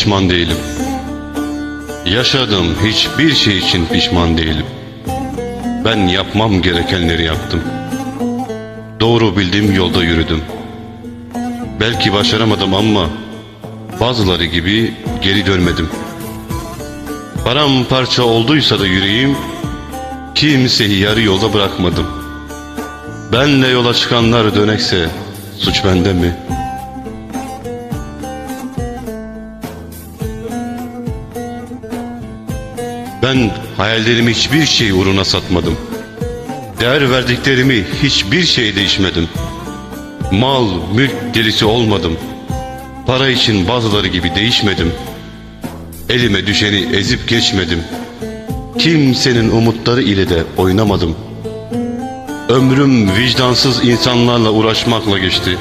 pişman değilim. Yaşadığım hiçbir şey için pişman değilim. Ben yapmam gerekenleri yaptım. Doğru bildiğim yolda yürüdüm. Belki başaramadım ama bazıları gibi geri dönmedim. Paramparça olduysa da yüreğim kimseyi yarı yolda bırakmadım. Benle yola çıkanlar dönekse suç bende mi? Ben hayallerimi hiçbir şey uğruna satmadım. Değer verdiklerimi hiçbir şey değişmedim. Mal, mülk delisi olmadım. Para için bazıları gibi değişmedim. Elime düşeni ezip geçmedim. Kimsenin umutları ile de oynamadım. Ömrüm vicdansız insanlarla uğraşmakla geçti.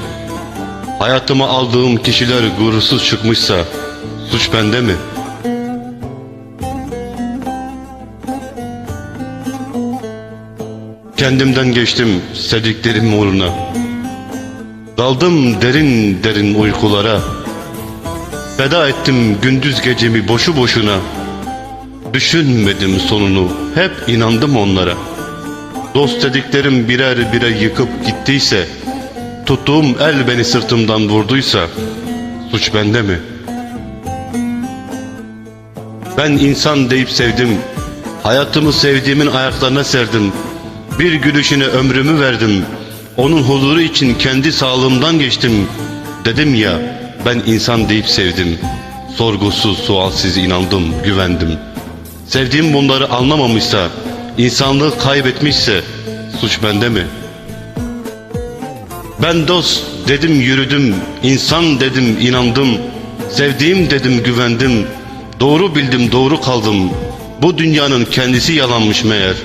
Hayatıma aldığım kişiler gurursuz çıkmışsa suç bende mi? Kendimden geçtim sevdiklerim uğruna. Daldım derin derin uykulara. Feda ettim gündüz gecemi boşu boşuna. Düşünmedim sonunu, hep inandım onlara. Dost dediklerim birer birer yıkıp gittiyse, tuttuğum el beni sırtımdan vurduysa, suç bende mi? Ben insan deyip sevdim, hayatımı sevdiğimin ayaklarına serdim. Bir gülüşüne ömrümü verdim, onun huzuru için kendi sağlığımdan geçtim. Dedim ya, ben insan deyip sevdim. Sorgusuz, sualsiz inandım, güvendim. Sevdiğim bunları anlamamışsa, insanlığı kaybetmişse suç bende mi? Ben dost dedim yürüdüm, insan dedim inandım, sevdiğim dedim güvendim, doğru bildim doğru kaldım. Bu dünyanın kendisi yalanmış meğer.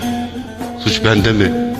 Suç bende mi?